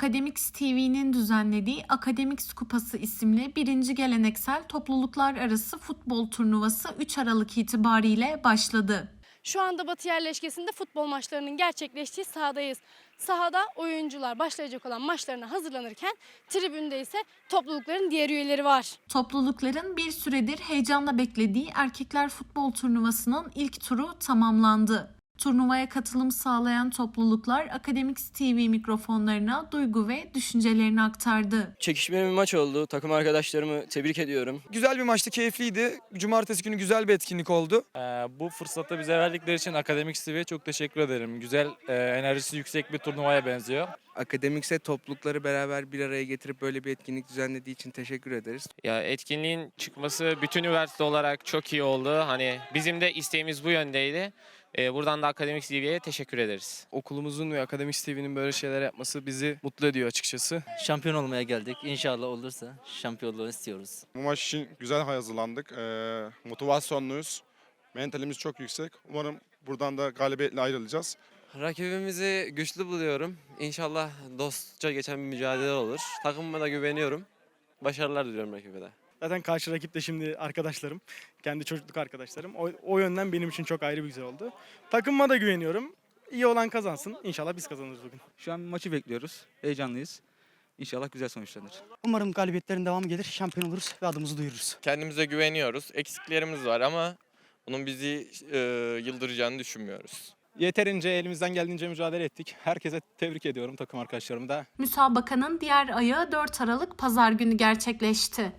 Akademiks TV'nin düzenlediği Akademiks Kupası isimli birinci geleneksel topluluklar arası futbol turnuvası 3 Aralık itibariyle başladı. Şu anda Batı yerleşkesinde futbol maçlarının gerçekleştiği sahadayız. Sahada oyuncular başlayacak olan maçlarına hazırlanırken tribünde ise toplulukların diğer üyeleri var. Toplulukların bir süredir heyecanla beklediği erkekler futbol turnuvasının ilk turu tamamlandı. Turnuvaya katılım sağlayan topluluklar Akademiks TV mikrofonlarına duygu ve düşüncelerini aktardı. Çekişmeli bir maç oldu. Takım arkadaşlarımı tebrik ediyorum. Güzel bir maçtı, keyifliydi. Cumartesi günü güzel bir etkinlik oldu. Ee, bu fırsatı bize verdikleri için Akademik TV'ye çok teşekkür ederim. Güzel, e, enerjisi yüksek bir turnuvaya benziyor. Akademikse toplulukları beraber bir araya getirip böyle bir etkinlik düzenlediği için teşekkür ederiz. Ya etkinliğin çıkması bütün üniversite olarak çok iyi oldu. Hani bizim de isteğimiz bu yöndeydi. Ee, buradan da Akademik TV'ye teşekkür ederiz. Okulumuzun ve Akademik TV'nin böyle şeyler yapması bizi mutlu ediyor açıkçası. Şampiyon olmaya geldik. İnşallah olursa şampiyonluğu istiyoruz. Bu maç için güzel hazırlandık. Ee, motivasyonluyuz. Mentalimiz çok yüksek. Umarım buradan da galibiyetle ayrılacağız. Rakibimizi güçlü buluyorum. İnşallah dostça geçen bir mücadele olur. Takımıma da güveniyorum. Başarılar diliyorum rakibe de. Zaten karşı rakip de şimdi arkadaşlarım. Kendi çocukluk arkadaşlarım. O, o yönden benim için çok ayrı bir güzel oldu. Takımıma da güveniyorum. İyi olan kazansın. İnşallah biz kazanırız bugün. Şu an maçı bekliyoruz. Heyecanlıyız. İnşallah güzel sonuçlanır. Umarım galibiyetlerin devamı gelir, şampiyon oluruz ve adımızı duyururuz. Kendimize güveniyoruz. Eksiklerimiz var ama bunun bizi e, yıldıracağını düşünmüyoruz. Yeterince elimizden geldiğince mücadele ettik. Herkese tebrik ediyorum takım arkadaşlarımı da. Müsabakanın diğer ayağı 4 Aralık Pazar günü gerçekleşti.